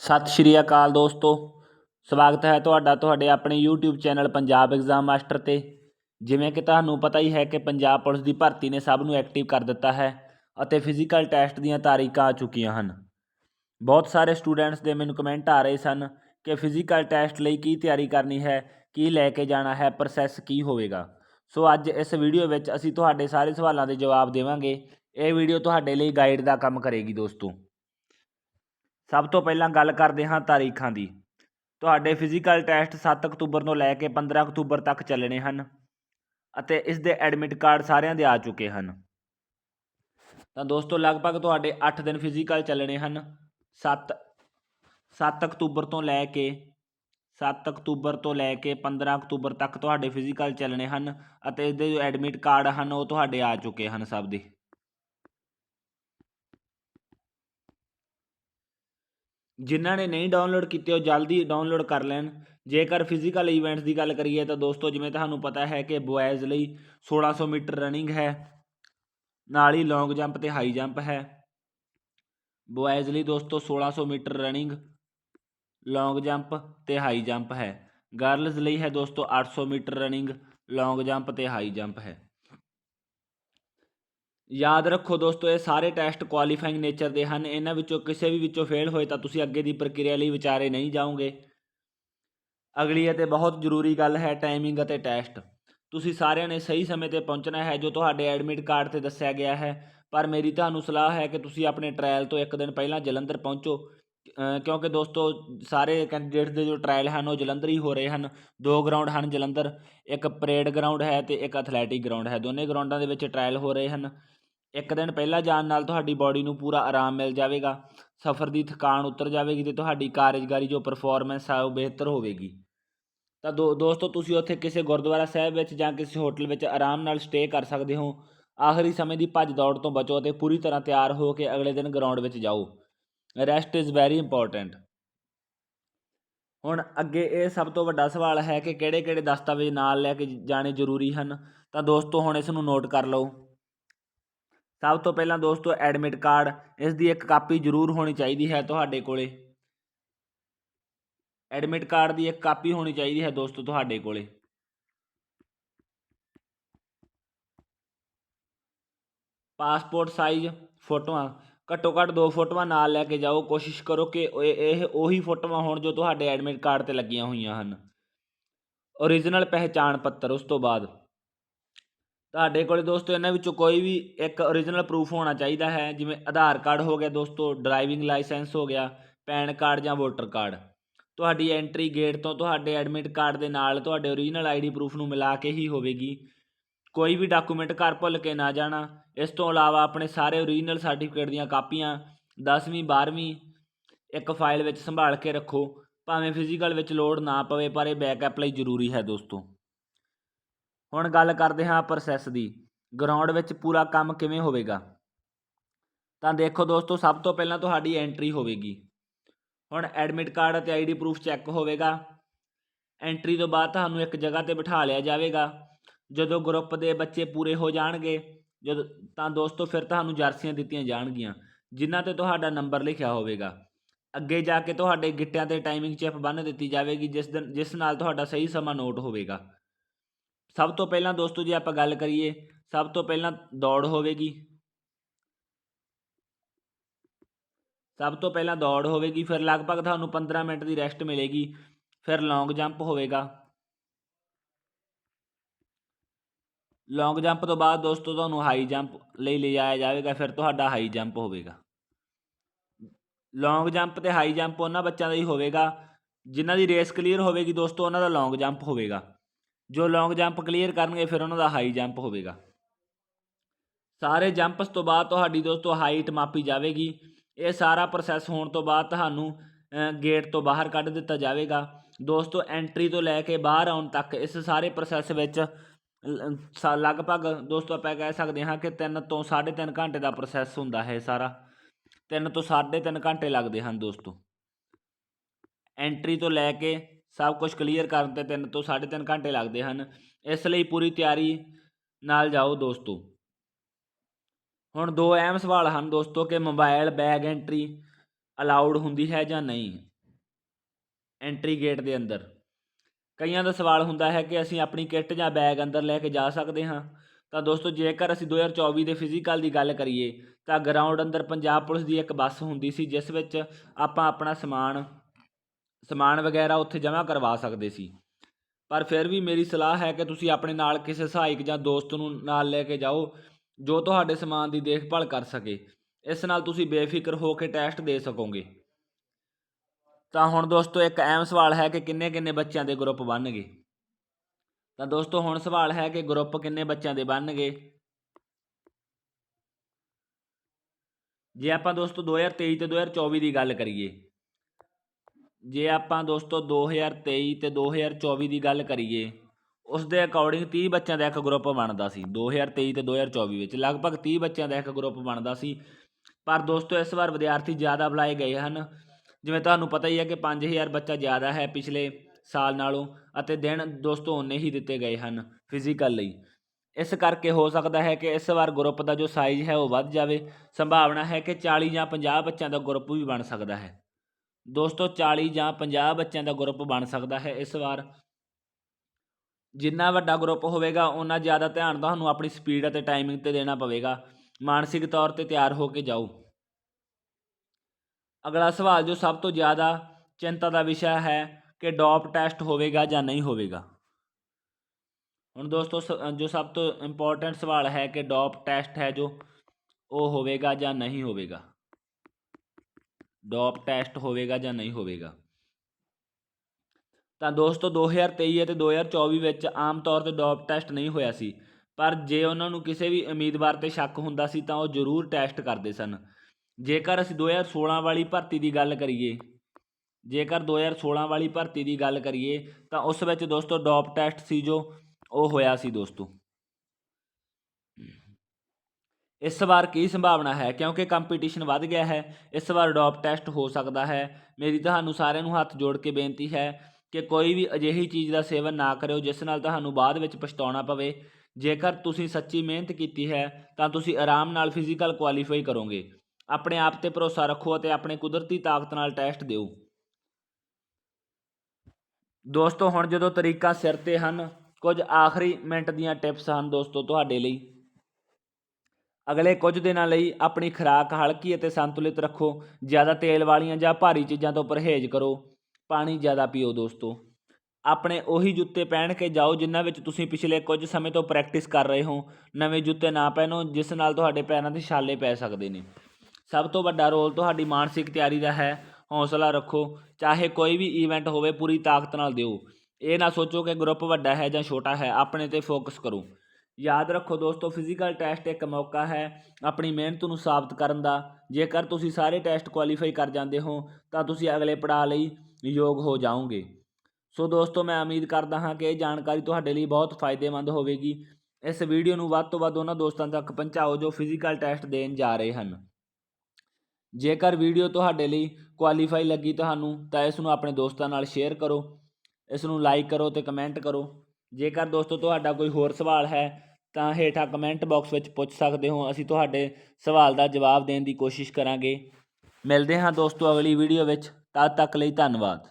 ਸਤਿ ਸ਼੍ਰੀ ਅਕਾਲ ਦੋਸਤੋ। ਸਵਾਗਤ ਹੈ ਤੁਹਾਡਾ ਤੁਹਾਡੇ ਆਪਣੇ YouTube channel Punjab exam master ਤੇ। ਜਿਵੇਂ ਕਿ ਤੁਹਾਨੂੰ ਪਤਾ ਹੀ ਹੈ ਕਿ ਪੰਜਾਬ ਪੁਲਿਸ ਦੀ ਭਰਤੀ ਨੇ ਸਭ ਨੂੰ ਐਕਟਿਵ ਕਰ ਦਿੱਤਾ ਹੈ ਅਤੇ ਫਿਜ਼ੀਕਲ ਟੈਸਟ ਦੀਆਂ ਤਾਰੀਖਾਂ ਆ ਚੁੱਕੀਆਂ ਹਨ। ਬਹੁਤ ਸਾਰੇ ਸਟੂਡੈਂਟਸ ਦੇ ਮੈਨੂੰ ਕਮੈਂਟ ਆ ਰਹੇ ਸਨ ਕਿ ਫਿਜ਼ੀਕਲ ਟੈਸਟ ਲਈ ਕੀ ਤਿਆਰੀ ਕਰਨੀ ਹੈ, ਕੀ ਲੈ ਕੇ ਜਾਣਾ ਹੈ ਪ੍ਰੋਸੈਸ ਕੀ ਹੋਵੇਗਾ। ਸੋ ਅੱਜ ਇਸ ਵੀਡੀਓ ਵਿੱਚ ਅਸੀਂ ਤੁਹਾਡੇ ਸਾਰੇ ਸਵਾਲਾਂ ਦੇ ਜਵਾਬ ਦੇਵਾਂਗੇ। ਇਹ ਵੀਡੀਓ ਤੁਹਾਡੇ ਲਈ ਗਾਈਡ ਦਾ ਕੰਮ ਕਰੇਗੀ ਦੋਸਤੋ। ਸਭ ਤੋਂ ਪਹਿਲਾਂ ਗੱਲ ਕਰਦੇ ਹਾਂ ਤਾਰੀਖਾਂ ਦੀ। ਤੁਹਾਡੇ ਫਿਜ਼ੀਕਲ ਟੈਸਟ 7 ਅਕਤੂਬਰ ਤੋਂ ਲੈ ਕੇ 15 ਅਕਤੂਬਰ ਤੱਕ ਚੱਲਣੇ ਹਨ ਅਤੇ ਇਸ ਦੇ ਐਡਮਿਟ ਕਾਰਡ ਸਾਰਿਆਂ ਦੇ ਆ ਚੁੱਕੇ ਹਨ। ਤਾਂ ਦੋਸਤੋ, ਲਗਭਗ ਤੁਹਾਡੇ 8 ਦਿਨ ਫਿਜ਼ੀਕਲ ਚੱਲਣੇ ਹਨ। 7 7 ਅਕਤੂਬਰ ਤੋਂ ਲੈ ਕੇ 7 ਅਕਤੂਬਰ ਤੋਂ ਲੈ ਕੇ 15 ਅਕਤੂਬਰ ਤੱਕ ਤੁਹਾਡੇ ਫਿਜ਼ੀਕਲ ਚੱਲਣੇ ਹਨ ਅਤੇ ਇਸ ਦੇ ਜੋ ਐਡਮਿਟ ਕਾਰਡ ਹਨ ਉਹ ਤੁਹਾਡੇ ਆ ਚੁੱਕੇ ਹਨ ਸਭ ਦੇ। ਜਿਨ੍ਹਾਂ ਨੇ ਨਹੀਂ ਡਾਊਨਲੋਡ ਕੀਤੇ, ਉਹ ਜਲਦੀ ਡਾਊਨਲੋਡ ਕਰ ਲੈਣ। ਜੇਕਰ ਫਿਜ਼ੀਕਲ ਇਵੈਂਟਸ ਦੀ ਗੱਲ ਕਰੀਏ ਤਾਂ ਦੋਸਤੋ, ਜਿਵੇਂ ਤੁਹਾਨੂੰ ਪਤਾ ਹੈ ਕਿ ਬॉयਜ਼ ਲਈ 1600 ਮੀਟਰ ਰਨਿੰਗ ਹੈ। ਨਾਲ ਹੀ ਲੌਂਗ ਜੰਪ ਤੇ ਹਾਈ ਜੰਪ ਹੈ। ਬॉयਜ਼ ਲਈ ਦੋਸਤੋ 1600 ਮੀਟਰ ਰਨਿੰਗ ਲੌਂਗ ਜੰਪ ਤੇ ਹਾਈ ਜੰਪ ਹੈ। ਗਰਲਜ਼ ਲਈ ਹੈ ਦੋਸਤੋ 800 ਮੀਟਰ ਰਨਿੰਗ ਲੌਂਗ ਜੰਪ ਤੇ ਹਾਈ ਜੰਪ ਹੈ। ਯਾਦ ਰੱਖੋ ਦੋਸਤੋ, ਇਹ ਸਾਰੇ ਟੈਸਟ ਕੁਆਲੀਫਾਈਂਗ ਨੇਚਰ ਦੇ ਹਨ। ਇਹਨਾਂ ਵਿੱਚੋਂ ਕਿਸੇ ਵੀ ਵਿੱਚੋਂ ਫੇਲ ਹੋਏ ਤਾਂ ਤੁਸੀਂ ਅੱਗੇ ਦੀ ਪ੍ਰਕਿਰਿਆ ਲਈ ਵਿਚਾਰੇ ਨਹੀਂ ਜਾਓਗੇ। ਅਗਲੀ ਅਤੇ ਬਹੁਤ ਜ਼ਰੂਰੀ ਗੱਲ ਹੈ ਟਾਈਮਿੰਗ ਅਤੇ ਟੈਸਟ ਤੁਸੀਂ ਸਾਰਿਆਂ ਨੇ ਸਹੀ ਸਮੇਂ ਤੇ ਪਹੁੰਚਣਾ ਹੈ, ਜੋ ਤੁਹਾਡੇ ਐਡਮਿਟ ਕਾਰਡ ਤੇ ਦੱਸਿਆ ਗਿਆ ਹੈ। ਪਰ ਮੇਰੀ ਤੁਹਾਨੂੰ ਸਲਾਹ ਹੈ ਕਿ ਤੁਸੀਂ ਆਪਣੇ ਟ੍ਰਾਇਲ ਤੋਂ ਇੱਕ ਦਿਨ ਪਹਿਲਾਂ ਜਲੰਧਰ ਪਹੁੰਚੋ। ਕਿਉਂਕਿ ਦੋਸਤੋ, ਸਾਰੇ ਕੈਂਡੀਡੇਟਸ ਦੇ ਜੋ ਟ੍ਰਾਇਲ ਹਨ, ਉਹ ਜਲੰਧਰ ਹੀ ਹੋ ਰਹੇ ਹਨ। ਦੋ ਗਰਾਊਂਡ ਹਨ ਜਲੰਧਰ, ਇੱਕ ਪਰੇਡ ਗਰਾਊਂਡ ਹੈ ਤੇ ਇੱਕ ਐਥਲੈਟਿਕ ਗਰਾਊਂਡ ਹੈ। ਦੋਨੇ ਗਰਾਊਂਡਾਂ ਦੇ ਵਿੱਚ ਟ੍ਰਾਇਲ ਹੋ ਰਹੇ ਹਨ। ਇੱਕ ਦਿਨ ਪਹਿਲਾਂ ਜਾਣ ਨਾਲ ਤੁਹਾਡੀ ਬਾਡੀ ਨੂੰ ਪੂਰਾ ਆਰਾਮ ਮਿਲ ਜਾਵੇਗਾ, ਸਫ਼ਰ ਦੀ ਥਕਾਨ ਉਤਰ ਜਾਵੇਗੀ ਅਤੇ ਤੁਹਾਡੀ ਕਾਰਜਕਾਰੀ ਜੋ ਪਰਫਾਰਮੈਂਸ ਆ ਉਹ ਬਿਹਤਰ ਹੋਵੇਗੀ। ਤਾਂ ਦੋ, ਦੋਸਤੋ ਤੁਸੀਂ ਉੱਥੇ ਕਿਸੇ ਗੁਰਦੁਆਰਾ ਸਾਹਿਬ ਵਿੱਚ ਜਾਂ ਕਿਸੇ ਹੋਟਲ ਵਿੱਚ ਆਰਾਮ ਨਾਲ ਸਟੇ ਕਰ ਸਕਦੇ ਹੋ। ਆਖਰੀ ਸਮੇਂ ਦੀ ਭੱਜ ਦੌੜ ਤੋਂ ਬਚੋ ਅਤੇ ਪੂਰੀ ਤਰ੍ਹਾਂ ਤਿਆਰ ਹੋ ਕੇ ਅਗਲੇ ਦਿਨ ਗਰਾਊਂਡ ਵਿੱਚ ਜਾਓ। ਰੈਸਟ ਇਜ਼ ਵੈਰੀ ਇੰਪੋਰਟੈਂਟ ਹੁਣ ਅੱਗੇ ਇਹ ਸਭ ਤੋਂ ਵੱਡਾ ਸਵਾਲ ਹੈ ਕਿ ਕਿਹੜੇ ਕਿਹੜੇ ਦਸਤਾਵੇਜ਼ ਨਾਲ ਲੈ ਕੇ ਜਾਣੇ ਜ਼ਰੂਰੀ ਹਨ? ਤਾਂ ਦੋਸਤੋ ਹੁਣ ਇਸ ਨੂੰ ਨੋਟ ਕਰ ਲਓ। ਸਭ ਤੋਂ ਪਹਿਲਾਂ ਦੋਸਤੋ ਐਡਮਿਟ ਕਾਰਡ ਇਸ ਦੀ ਇੱਕ ਕਾਪੀ ਜ਼ਰੂਰ ਹੋਣੀ ਚਾਹੀਦੀ ਹੈ ਤੁਹਾਡੇ ਕੋਲੇ। ਐਡਮਿਟ ਕਾਰਡ ਦੀ ਇੱਕ ਕਾਪੀ ਹੋਣੀ ਚਾਹੀਦੀ ਹੈ ਦੋਸਤੋ ਤੁਹਾਡੇ ਕੋਲੇ। ਪਾਸਪੋਰਟ ਸਾਈਜ਼ ਫੋਟੋਆਂ, ਘੱਟੋ ਘੱਟ ਦੋ ਫੋਟੋਆਂ ਨਾਲ ਲੈ ਕੇ ਜਾਓ। ਕੋਸ਼ਿਸ਼ ਕਰੋ ਕਿ ਇਹ ਇਹ ਉਹੀ ਫੋਟੋਆਂ ਹੋਣ ਜੋ ਤੁਹਾਡੇ ਐਡਮਿਟ ਕਾਰਡ ਤੇ ਲੱਗੀਆਂ ਹੋਈਆਂ ਹਨ। ਓਰੀਜਨਲ ਪਹਿਚਾਣ ਪੱਤਰ, ਉਸ ਤੋਂ ਬਾਅਦ। ਤੁਹਾਡੇ ਕੋਲੇ ਦੋਸਤੋ, ਇਹਨਾਂ ਵਿੱਚੋਂ ਕੋਈ ਵੀ ਇੱਕ ਓਰੀਜਨਲ ਪ੍ਰੂਫ ਹੋਣਾ ਚਾਹੀਦਾ ਹੈ, ਜਿਵੇਂ ਆਧਾਰ ਕਾਰਡ ਹੋ ਗਿਆ ਦੋਸਤੋ ਡਰਾਈਵਿੰਗ ਲਾਇਸੈਂਸ ਹੋ ਗਿਆ, ਪੈਨ ਕਾਰਡ ਜਾਂ ਵੋਟਰ ਕਾਰਡ। ਤੁਹਾਡੀ ਐਂਟਰੀ ਗੇਟ ਤੋਂ ਤੁਹਾਡੇ ਐਡਮਿਟ ਕਾਰਡ ਦੇ ਨਾਲ ਤੁਹਾਡੇ ਓਰੀਜਨਲ ਆਈਡੀ ਪ੍ਰੂਫ ਨੂੰ ਮਿਲਾ ਕੇ ਹੀ ਹੋਵੇਗੀ। ਕੋਈ ਵੀ ਡਾਕੂਮੈਂਟ ਘਰ ਭੁੱਲ ਕੇ ਨਾ ਜਾਣਾ। ਇਸ ਤੋਂ ਇਲਾਵਾ ਆਪਣੇ ਸਾਰੇ ਓਰੀਜਨਲ ਸਰਟੀਫਿਕੇਟ ਦੀਆਂ ਕਾਪੀਆਂ 10ਵੀਂ 12ਵੀਂ ਇੱਕ ਫਾਈਲ ਵਿੱਚ ਸੰਭਾਲ ਕੇ ਰੱਖੋ। ਭਾਵੇਂ ਫਿਜ਼ੀਕਲ ਵਿੱਚ ਲੋਡ ਨਾ ਪਵੇ, ਪਰ ਇਹ ਬੈਕਅਪ ਲਈ ਜ਼ਰੂਰੀ ਹੈ ਦੋਸਤੋ। ਹੁਣ ਗੱਲ ਕਰਦੇ ਹਾਂ ਪ੍ਰੋਸੈਸ ਦੀ। ਗਰਾਊਂਡ ਵਿੱਚ ਪੂਰਾ ਕੰਮ ਕਿਵੇਂ ਹੋਵੇਗਾ? ਤਾਂ ਦੇਖੋ ਦੋਸਤੋ, ਸਭ ਤੋਂ ਪਹਿਲਾਂ ਤੁਹਾਡੀ ਐਂਟਰੀ ਹੋਵੇਗੀ। ਹੁਣ ਐਡਮਿਟ ਕਾਰਡ ਅਤੇ ਆਈਡੀ ਪ੍ਰੂਫ ਚੈੱਕ ਹੋਵੇਗਾ। ਐਂਟਰੀ ਤੋਂ ਬਾਅਦ ਤੁਹਾਨੂੰ ਇੱਕ ਜਗ੍ਹਾ ਤੇ ਬਿਠਾ ਲਿਆ ਜਾਵੇਗਾ। ਜਦੋਂ ਗਰੁੱਪ ਦੇ ਬੱਚੇ ਪੂਰੇ ਹੋ ਜਾਣਗੇ, ਜਦੋਂ ਤਾਂ ਦੋਸਤੋ ਫਿਰ ਤੁਹਾਨੂੰ ਜਰਸੀਆਂ ਦਿੱਤੀਆਂ ਜਾਣਗੀਆਂ, ਜਿਨ੍ਹਾਂ ਤੇ ਤੁਹਾਡਾ ਨੰਬਰ ਲਿਖਿਆ ਹੋਵੇਗਾ। ਅੱਗੇ ਜਾ ਕੇ ਤੁਹਾਡੇ ਗਿੱਟਿਆਂ ਤੇ ਟਾਈਮਿੰਗ ਚਿਪ ਬੰਨ੍ਹ ਦਿੱਤੀ ਜਾਵੇਗੀ, ਜਿਸ ਦਿਨ, ਜਿਸ ਨਾਲ ਤੁਹਾਡਾ ਸਹੀ ਸਮਾਂ ਨੋਟ ਹੋਵੇਗਾ। ਸਭ ਤੋਂ ਪਹਿਲਾਂ ਦੋਸਤੋ ਜੇ ਆਪਾਂ ਗੱਲ ਕਰੀਏ, ਸਭ ਤੋਂ ਪਹਿਲਾਂ ਦੌੜ ਹੋਵੇਗੀ। ਸਭ ਤੋਂ ਪਹਿਲਾਂ ਦੌੜ ਹੋਵੇਗੀ, ਫਿਰ ਲਗਭਗ ਤੁਹਾਨੂੰ 15 ਮਿੰਟ ਦੀ ਰੈਸਟ ਮਿਲੇਗੀ, ਫਿਰ ਲੌਂਗ ਜੰਪ ਹੋਵੇਗਾ। ਲੌਂਗ ਜੰਪ ਤੋਂ ਬਾਅਦ ਦੋਸਤੋ ਤੁਹਾਨੂੰ ਹਾਈ ਜੰਪ ਲਈ ਲਿਜਾਇਆ ਜਾਵੇਗਾ, ਫਿਰ ਤੁਹਾਡਾ ਹਾਈ ਜੰਪ ਹੋਵੇਗਾ। ਲੌਂਗ ਜੰਪ ਤੇ ਹਾਈ ਜੰਪ ਉਹਨਾਂ ਬੱਚਿਆਂ ਦਾ ਹੀ ਹੋਵੇਗਾ, ਜਿਨ੍ਹਾਂ ਦੀ ਰੇਸ ਕਲੀਅਰ ਹੋਵੇਗੀ ਦੋਸਤੋ, ਉਹਨਾਂ ਦਾ ਲੌਂਗ ਜੰਪ ਹੋਵੇਗਾ। ਜੋ ਲੌਂਗ ਜੰਪ ਕਲੀਅਰ ਕਰਨਗੇ, ਫਿਰ ਉਹਨਾਂ ਦਾ ਹਾਈ ਜੰਪ ਹੋਵੇਗਾ। ਸਾਰੇ ਜੰਪਸ ਤੋਂ ਬਾਅਦ ਤੁਹਾਡੀ ਦੋਸਤੋ ਹਾਈਟ ਮਾਪੀ ਜਾਵੇਗੀ। ਇਹ ਸਾਰਾ ਪ੍ਰੋਸੈਸ ਹੋਣ ਤੋਂ ਬਾਅਦ ਤੁਹਾਨੂੰ ਗੇਟ ਤੋਂ ਬਾਹਰ ਕੱਢ ਦਿੱਤਾ ਜਾਵੇਗਾ। ਦੋਸਤੋ, ਐਂਟਰੀ ਤੋਂ ਲੈ ਕੇ ਬਾਹਰ ਆਉਣ ਤੱਕ ਇਸ ਸਾਰੇ ਪ੍ਰੋਸੈਸ ਵਿੱਚ ਲ- ਲਗਭਗ ਦੋਸਤੋ ਆਪਾਂ ਕਹਿ ਸਕਦੇ ਹਾਂ ਕਿ 3 ਤੋਂ 3.5 ਘੰਟੇ ਦਾ ਪ੍ਰੋਸੈਸ ਹੁੰਦਾ ਹੈ ਸਾਰਾ। 3 ਤੋਂ 3.5 ਘੰਟੇ ਲੱਗਦੇ ਹਨ ਦੋਸਤੋ। ਐਂਟਰੀ ਤੋਂ ਲੈ ਕੇ ਸਭ ਕੁਝ ਕਲੀਅਰ ਕਰਨ ਤੇ 3 ਤੋਂ 3.5 ਘੰਟੇ ਲੱਗਦੇ ਹਨ। ਇਸ ਲਈ ਪੂਰੀ ਤਿਆਰੀ ਨਾਲ ਜਾਓ ਦੋਸਤੋ। ਹੁਣ ਦੋ ਅਹਿਮ ਸਵਾਲ ਹਨ ਦੋਸਤੋ ਕਿ ਮੋਬਾਈਲ ਬੈਗ ਐਂਟਰੀ ਅਲਾਉਡ ਹੁੰਦੀ ਹੈ ਜਾਂ ਨਹੀਂ? ਐਂਟਰੀ ਗੇਟ ਦੇ ਅੰਦਰ। ਕਈਆਂ ਦਾ ਸਵਾਲ ਹੁੰਦਾ ਹੈ ਕਿ ਅਸੀਂ ਆਪਣੀ ਕਿੱਟ ਜਾਂ ਬੈਗ ਅੰਦਰ ਲੈ ਕੇ ਜਾ ਸਕਦੇ ਹਾਂ। ਤਾਂ ਦੋਸਤੋ ਜੇਕਰ ਅਸੀਂ 2024 ਦੇ ਫਿਜ਼ੀਕਲ ਦੀ ਗੱਲ ਕਰੀਏ ਤਾਂ ਗਰਾਊਂਡ ਅੰਦਰ ਪੰਜਾਬ ਪੁਲਿਸ ਦੀ ਇੱਕ ਬੱਸ ਹੁੰਦੀ ਸੀ ਜਿਸ ਵਿੱਚ ਆਪਾਂ ਆਪਣਾ ਸਮਾਨ ਸਮਾਨ ਵਗੈਰਾ ਉੱਥੇ ਜਮ੍ਹਾਂ ਕਰਵਾ ਸਕਦੇ ਸੀ। ਪਰ ਫਿਰ ਵੀ ਮੇਰੀ ਸਲਾਹ ਹੈ ਕਿ ਤੁਸੀਂ ਆਪਣੇ ਨਾਲ ਕਿਸੇ ਸਹਾਇਕ ਜਾਂ ਦੋਸਤ ਨੂੰ ਨਾਲ ਲੈ ਕੇ ਜਾਓ, ਜੋ ਤੁਹਾਡੇ ਸਮਾਨ ਦੀ ਦੇਖਭਾਲ ਕਰ ਸਕੇ। ਇਸ ਨਾਲ ਤੁਸੀਂ ਬੇਫਿਕਰ ਹੋ ਕੇ ਟੈਸਟ ਦੇ ਸਕੋਗੇ। ਤਾਂ ਹੁਣ ਦੋਸਤੋ, ਇੱਕ ਅਹਿਮ ਸਵਾਲ ਹੈ ਕਿ ਕਿੰਨੇ ਕਿੰਨੇ ਬੱਚਿਆਂ ਦੇ ਗਰੁੱਪ ਬਣਨਗੇ? ਤਾਂ ਦੋਸਤੋ, ਹੁਣ ਸਵਾਲ ਹੈ ਕਿ ਗਰੁੱਪ ਕਿੰਨੇ ਬੱਚਿਆਂ ਦੇ ਬਣਨਗੇ? ਜੇ ਆਪਾਂ ਦੋਸਤੋ 2023 ਤੇ 2024 ਦੀ ਗੱਲ ਕਰੀਏ ਜੇ ਆਪਾਂ ਦੋਸਤੋ 2023 ਤੇ 2024 ਦੀ ਗੱਲ ਕਰੀਏ ਉਸ ਦੇ ਅਕੋਰਡਿੰਗ 30 ਬੱਚਿਆਂ ਦਾ ਇੱਕ ਗਰੁੱਪ ਬਣਦਾ ਸੀ 2023 ਤੇ 2024 ਵਿੱਚ। ਲਗਭਗ 30 ਬੱਚਿਆਂ ਦਾ ਇੱਕ ਗਰੁੱਪ ਬਣਦਾ ਸੀ। ਪਰ ਦੋਸਤੋ, ਇਸ ਵਾਰ ਵਿਦਿਆਰਥੀ ਜ਼ਿਆਦਾ ਬੁਲਾਏ ਗਏ ਹਨ। ਜਿਵੇਂ ਤੁਹਾਨੂੰ ਪਤਾ ਹੀ ਹੈ ਕਿ 5000 ਬੱਚਾ ਜ਼ਿਆਦਾ ਹੈ ਪਿਛਲੇ ਸਾਲ ਨਾਲੋਂ ਅਤੇ ਦਿਨ ਦੋਸਤੋ ਉਨੇ ਹੀ ਦਿੱਤੇ ਗਏ ਹਨ ਫਿਜ਼ੀਕਲ ਲਈ। ਇਸ ਕਰਕੇ ਹੋ ਸਕਦਾ ਹੈ ਕਿ ਇਸ ਵਾਰ ਗਰੁੱਪ ਦਾ ਜੋ ਸਾਈਜ਼ ਹੈ ਉਹ ਵੱਧ ਜਾਵੇ। ਸੰਭਾਵਨਾ ਹੈ ਕਿ 40 ਜਾਂ 50 ਬੱਚਿਆਂ ਦਾ ਗਰੁੱਪ ਵੀ ਬਣ ਸਕਦਾ ਹੈ। ਦੋਸਤੋ 40 ਜਾਂ 50 ਬੱਚਿਆਂ ਦਾ ਗਰੁੱਪ ਬਣ ਸਕਦਾ ਹੈ ਇਸ ਵਾਰ। ਜਿੰਨਾ ਵੱਡਾ ਗਰੁੱਪ ਹੋਵੇਗਾ ਉਨਾ ਜ਼ਿਆਦਾ ਧਿਆਨ ਤੁਹਾਨੂੰ ਆਪਣੀ ਸਪੀਡ ਅਤੇ ਟਾਈਮਿੰਗ ਤੇ ਦੇਣਾ ਪਵੇਗਾ। ਮਾਨਸਿਕ ਤੌਰ ਤੇ ਤਿਆਰ ਹੋ ਕੇ ਜਾਓ। ਅਗਲਾ ਸਵਾਲ ਜੋ ਸਭ ਤੋਂ ਜ਼ਿਆਦਾ ਚਿੰਤਾ ਦਾ ਵਿਸ਼ਾ ਹੈ ਕਿ ਡੋਪ ਟੈਸਟ ਹੋਵੇਗਾ ਜਾਂ ਨਹੀਂ ਹੋਵੇਗਾ। ਹੁਣ ਦੋਸਤੋ, ਸ- ਜੋ ਸਭ ਤੋਂ ਇੰਪੋਰਟੈਂਟ ਸਵਾਲ ਹੈ ਕਿ ਡੋਪ ਟੈਸਟ ਹੈ ਜੋ, ਉਹ ਹੋਵੇਗਾ ਜਾਂ ਨਹੀਂ ਹੋਵੇਗਾ। ਡੋਪ ਟੈਸਟ ਹੋਵੇਗਾ ਜਾਂ ਨਹੀਂ ਹੋਵੇਗਾ। ਤਾਂ ਦੋਸਤੋ 2023 ਅਤੇ 2024 ਵਿੱਚ ਆਮ ਤੌਰ ਤੇ ਡੋਪ ਟੈਸਟ ਨਹੀਂ ਹੋਇਆ ਸੀ, ਪਰ ਜੇ ਉਹਨਾਂ ਨੂੰ ਕਿਸੇ ਵੀ ਉਮੀਦਵਾਰ ਤੇ ਸ਼ੱਕ ਹੁੰਦਾ ਸੀ ਤਾਂ ਉਹ ਜ਼ਰੂਰ ਟੈਸਟ ਕਰਦੇ ਸਨ। ਜੇਕਰ ਅਸੀਂ 2016 ਵਾਲੀ ਭਰਤੀ ਦੀ ਗੱਲ ਕਰੀਏ, ਜੇਕਰ 2016 ਵਾਲੀ ਭਰਤੀ ਦੀ ਗੱਲ ਕਰੀਏ, ਤਾਂ ਉਸ ਵਿੱਚ ਦੋਸਤੋ ਡੋਪ ਟੈਸਟ ਸੀ ਜੋ ਉਹ ਹੋਇਆ ਸੀ ਦੋਸਤੋ। ਇਸ ਵਾਰ ਕੀ ਸੰਭਾਵਨਾ ਹੈ? ਕਿਉਂਕਿ ਕੰਪੀਟੀਸ਼ਨ ਵੱਧ ਗਿਆ ਹੈ, ਇਸ ਵਾਰ ਡੋਪ ਟੈਸਟ ਹੋ ਸਕਦਾ ਹੈ। ਮੇਰੀ ਤੁਹਾਨੂੰ ਸਾਰਿਆਂ ਨੂੰ ਹੱਥ ਜੋੜ ਕੇ ਬੇਨਤੀ ਹੈ ਕਿ ਕੋਈ ਵੀ ਅਜਿਹੀ ਚੀਜ਼ ਦਾ ਸੇਵਨ ਨਾ ਕਰਿਓ, ਜਿਸ ਨਾਲ ਤੁਹਾਨੂੰ ਬਾਅਦ ਵਿੱਚ ਪਛਤਾਉਣਾ ਪਵੇ। ਜੇਕਰ ਤੁਸੀਂ ਸੱਚੀ ਮਿਹਨਤ ਕੀਤੀ ਹੈ, ਤਾਂ ਤੁਸੀਂ ਆਰਾਮ ਨਾਲ ਫਿਜ਼ੀਕਲ ਕੁਆਲੀਫਾਈ ਕਰੋਗੇ। ਆਪਣੇ ਆਪ ਤੇ ਭਰੋਸਾ ਰੱਖੋ ਅਤੇ ਆਪਣੇ ਕੁਦਰਤੀ ਤਾਕਤ ਨਾਲ ਟੈਸਟ ਦਿਓ। ਦੋਸਤੋ, ਹੁਣ ਜਦੋਂ ਤਰੀਕਾਂ ਸਿਰ ਤੇ ਹਨ, ਕੁਝ ਆਖਰੀ ਮਿੰਟ ਦੀਆਂ ਟਿਪਸ ਹਨ ਦੋਸਤੋ ਤੁਹਾਡੇ ਲਈ। ਅਗਲੇ ਕੁਝ ਦਿਨਾਂ ਲਈ ਆਪਣੀ ਖੁਰਾਕ ਹਲਕੀ ਅਤੇ ਸੰਤੁਲਿਤ ਰੱਖੋ। ਜ਼ਿਆਦਾ ਤੇਲ ਵਾਲੀਆਂ ਜਾਂ ਭਾਰੀ ਚੀਜ਼ਾਂ ਤੋਂ ਪਰਹੇਜ਼ ਕਰੋ। ਪਾਣੀ ਜ਼ਿਆਦਾ ਪੀਓ ਦੋਸਤੋ। ਆਪਣੇ ਉਹੀ ਜੁੱਤੇ ਪਹਿਨ ਕੇ ਜਾਓ ਜਿਨ੍ਹਾਂ ਵਿੱਚ ਤੁਸੀਂ ਪਿਛਲੇ ਕੁਝ ਸਮੇਂ ਤੋਂ ਪ੍ਰੈਕਟਿਸ ਕਰ ਰਹੇ ਹੋ। ਨਵੇਂ ਜੁੱਤੇ ਨਾ ਪਹਿਨੋ, ਜਿਸ ਨਾਲ ਤੁਹਾਡੇ ਪੈਰਾਂ 'ਤੇ ਛਾਲੇ ਪੈ ਸਕਦੇ ਨੇ। ਸਭ ਤੋਂ ਵੱਡਾ ਰੋਲ ਤੁਹਾਡੀ ਮਾਨਸਿਕ ਤਿਆਰੀ ਦਾ ਹੈ। ਹੌਸਲਾ ਰੱਖੋ। ਚਾਹੇ ਕੋਈ ਵੀ ਈਵੈਂਟ ਹੋਵੇ, ਪੂਰੀ ਤਾਕਤ ਨਾਲ ਦਿਓ। ਇਹ ਨਾ ਸੋਚੋ ਕਿ ਗਰੁੱਪ ਵੱਡਾ ਹੈ ਜਾਂ ਛੋਟਾ ਹੈ। ਆਪਣੇ ਤੇ ਫੋਕਸ ਕਰੋ। ਯਾਦ ਰੱਖੋ ਦੋਸਤੋ ਫਿਜ਼ੀਕਲ ਟੈਸਟ ਇੱਕ ਮੌਕਾ ਹੈ ਆਪਣੀ ਮਿਹਨਤ ਨੂੰ ਸਾਬਤ ਕਰਨ ਦਾ। ਜੇਕਰ ਤੁਸੀਂ ਸਾਰੇ ਟੈਸਟ ਕੁਆਲੀਫਾਈ ਕਰ ਜਾਂਦੇ ਹੋ, ਤਾਂ ਤੁਸੀਂ ਅਗਲੇ ਪੜਾਅ ਲਈ ਯੋਗ ਹੋ ਜਾਓਗੇ। ਸੋ ਦੋਸਤੋ, ਮੈਂ ਉਮੀਦ ਕਰਦਾ ਹਾਂ ਕਿ ਇਹ ਜਾਣਕਾਰੀ ਤੁਹਾਡੇ ਲਈ ਬਹੁਤ ਫਾਇਦੇਮੰਦ ਹੋਵੇਗੀ। ਇਸ ਵੀਡੀਓ ਨੂੰ ਵੱਧ ਤੋਂ ਵੱਧ ਉਹਨਾਂ ਦੋਸਤਾਂ ਤੱਕ ਪਹੁੰਚਾਓ ਜੋ ਫਿਜ਼ੀਕਲ ਟੈਸਟ ਦੇਣ ਜਾ ਰਹੇ ਹਨ। ਜੇਕਰ ਵੀਡੀਓ ਤੁਹਾਡੇ ਲਈ ਕੁਆਲੀਫਾਈ ਲੱਗੀ ਤੁਹਾਨੂੰ, ਤਾਂ ਇਸ ਨੂੰ ਆਪਣੇ ਦੋਸਤਾਂ ਨਾਲ ਸ਼ੇਅਰ ਕਰੋ। ਇਸ ਨੂੰ ਲਾਈਕ ਕਰੋ ਤੇ ਕਮੈਂਟ ਕਰੋ। ਜੇਕਰ ਦੋਸਤੋ, ਤੁਹਾਡਾ ਕੋਈ ਹੋਰ ਸਵਾਲ ਹੈ ਤਾਂ ਹੇਠਾਂ ਕਮੈਂਟ ਬਾਕਸ ਵਿੱਚ ਪੁੱਛ ਸਕਦੇ ਹੋ, ਅਸੀਂ ਤੁਹਾਡੇ ਸਵਾਲ ਦਾ ਜਵਾਬ ਦੇਣ ਦੀ ਕੋਸ਼ਿਸ਼ ਕਰਾਂਗੇ। ਮਿਲਦੇ ਹਾਂ ਦੋਸਤੋ ਅਗਲੀ ਵੀਡੀਓ ਵਿੱਚ, ਤਦ ਤੱਕ ਲਈ ਧੰਨਵਾਦ।